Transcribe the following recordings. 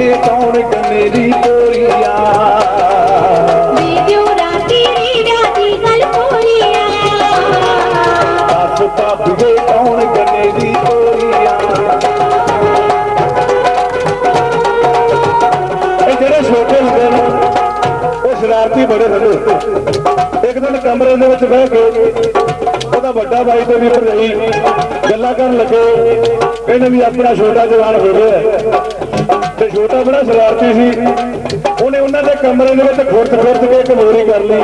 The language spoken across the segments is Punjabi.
ਕੇ ਕੌਣ ਗਨੇਰੀ ਤੋਰੀਆ? ਭਾਬੀਏ ਕੌਣ ਗੰਨੇ ਦੀ ਤੋਰੀਆ? ਇਹ ਜਿਹੜੇ ਛੋਟੇ ਹੁੰਦੇ ਨੇ ਉਹ ਸ਼ਰਾਰਤੀ ਬੜੇ ਹੁੰਦੇ ਇੱਕ ਦਿਨ ਕਮਰੇ ਦੇ ਵਿੱਚ ਬਹਿ ਕੇ ਉਹਦਾ ਵੱਡਾ ਭਾਈ ਤੇ ਵੀ ਭਰਜਾਈ ਗੱਲਾਂ ਕਰਨ ਲੱਗੇ। ਕਹਿੰਦੇ ਵੀ ਆਪਣਾ ਛੋਟਾ ਜਵਾਨ ਹੋ ਗਿਆ। ਤੇ ਛੋਟਾ ਬੜਾ ਸ਼ਰਾਰਤੀ ਸੀ। ਉਹਨੇ ਉਹਨਾਂ ਦੇ ਕਮਰੇ ਦੇ ਵਿੱਚ ਖੁਰਚ ਖੁਰਚ ਕੇ ਇੱਕ ਕਰ ਲਈ।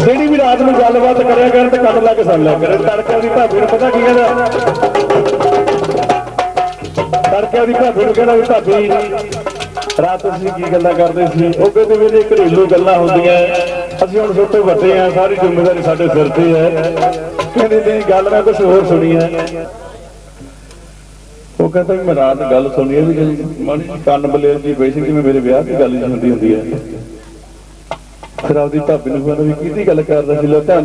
ਜਿਹੜੀ ਵੀ ਰਾਤ ਨੂੰ ਗੱਲਬਾਤ ਕਰਿਆ ਕਰਨ ਤੇ ਕੰਨ ਲਾ ਕੇ ਸੁਣ ਲਿਆ ਕਰੇ ਤੜਕੇ ਦੀ ਭਾਬੀ ਨੂੰ ਪਤਾ ਕੀ ਕਹਿੰਦਾ? ਤੜਕੇ ਦੀ ਭਾਬੀ ਨੂੰ ਕਹਿੰਦਾ ਵੀ ਭਾਬੀ, ਰਾਤ ਤੁਸੀਂ ਕੀ ਗੱਲਾਂ ਕਰਦੇ ਸੀ? ਉਹ ਕਹਿੰਦੇ ਵੀ ਘਰੇਲੂ ਗੱਲਾਂ ਹੁੰਦੀਆਂ। ਅਸੀਂ ਹੁਣ ਛੋਟੇ ਵੱਡੇ ਆ, ਸਾਰੀ ਜ਼ਿੰਮੇਵਾਰੀ ਸਾਡੇ ਸਿਰ ਤੇ ਹੈ ਕਹਿੰਦੇ ਨਹੀਂ, ਗੱਲ ਮੈਂ ਕੁਝ ਹੋਰ ਸੁਣੀ ਹੈ। ਉਹ ਕਹਿੰਦਾ ਵੀ ਮੈਂ ਰਾਤ ਗੱਲ ਸੁਣੀ ਹੈ ਵੀ ਮਾੜੀ ਕੰਨ ਬਲੇਲ ਜੀ ਬੈਠੀ ਜਿਵੇਂ ਮੇਰੇ ਵਿਆਹ ਦੀ ਗੱਲ ਜਿਹੀ ਹੁੰਦੀ ਹੁੰਦੀ ਹੈ। ਫਿਰ ਆਪਦੀ ਭਾਬੀ ਨੂੰ ਕਹਿੰਦਾ ਵੀ ਕਿਹਦੀ ਗੱਲ ਕਰਦਾ ਸੀ, ਲੋ ਧਿਆਨ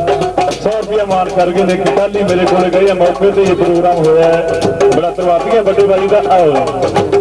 ਰੁਪਇਆ ਮਾਨ ਕਰਕੇ ਨੇ ਕੱਲ ਹੀ ਮੇਰੇ ਕੋਲ ਗਏ ਆ, ਮੌਕੇ ਤੇ ਇਹ ਪ੍ਰੋਗਰਾਮ ਹੋਇਆ ਹੈ। ਬੜਾ ਤਰਵਾਤੀਆ ਵੱਡੇ ਬਾਜੀ ਦਾ ਆਓ।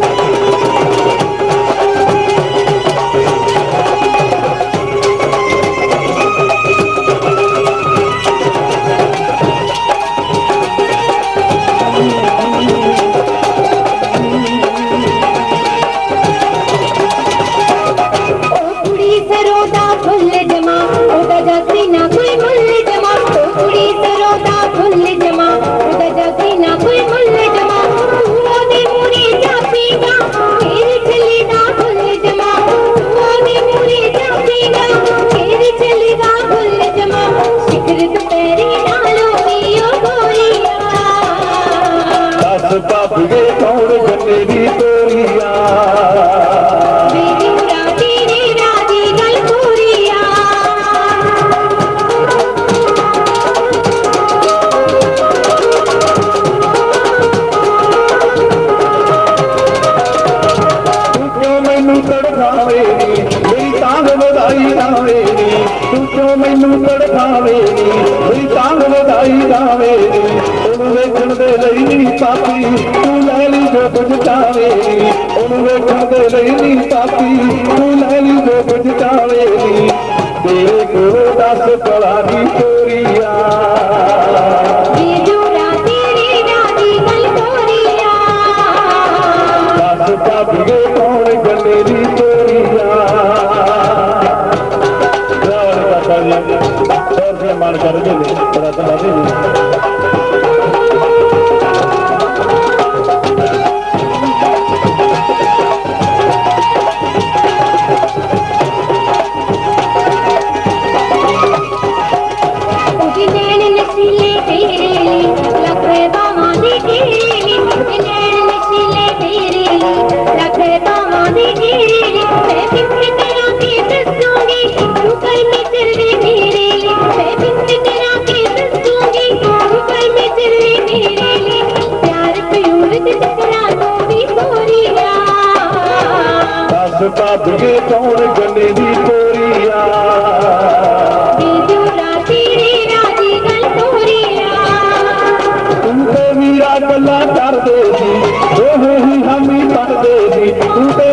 ਤੂੰ ਕਿਉਂ ਮੈਨੂੰ ਤੜਫਾਵੇ ਮੇਰੀ ਤਾਂਗ ਵਧਾਈ ਜਾਵੇ ਉਹਨੂੰ ਵੇਖਣ ਦੇ ਲਈ ਨੀ ਪਾਪੀ, ਤੂੰ ਲੈ ਲਈ ਜੋ ਕੁਝ ਚਾਵੇ ਉਹਨੂੰ ਵੇਖਣ ਦੇ ਲਈ ਨੀ ਪਾਪੀ, ਤੂੰ ਲੈ ਲਈ ਜੋ ਕੁਝ ਚਾਵੇ ਤੇਰੇ ਕੋਲ ਦੱਸ ਭਲਾ ਦੀ ਸੌ ਕਰਦੇ ਨੇ ਬੜਾ ਤਾਂ ਨੇ।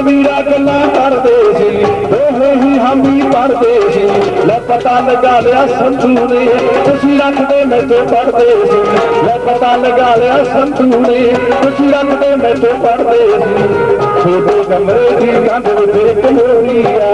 ਵੀਰਾ ਗੱਲਾਂ ਕਰਦੇ ਸੀ। ਦੋਹੇ ਹੀ ਹਮੀ ਪੜਦੇ ਸੀ। ਲੈ ਪਤਾ ਲਗਾ ਲਿਆ ਸੰਧੂ ਨੇ। ਤੁਸੀਂ ਰੱਖਦੇ ਮੈਥੋਂ ਪੜਦੇ ਸੀ। ਲੈ ਪਤਾ ਲਗਾ ਲਿਆ ਸੰਧੂ ਨੇ। ਤੁਸੀਂ ਰੱਖਦੇ ਮੈਥੋਂ ਪੜਦੇ ਸੀ। ਛੋਟੇ ਕਮਰੇ ਦੀ ਕੰਧ ਉੱਤੇ ਕਲੋਰੀਆ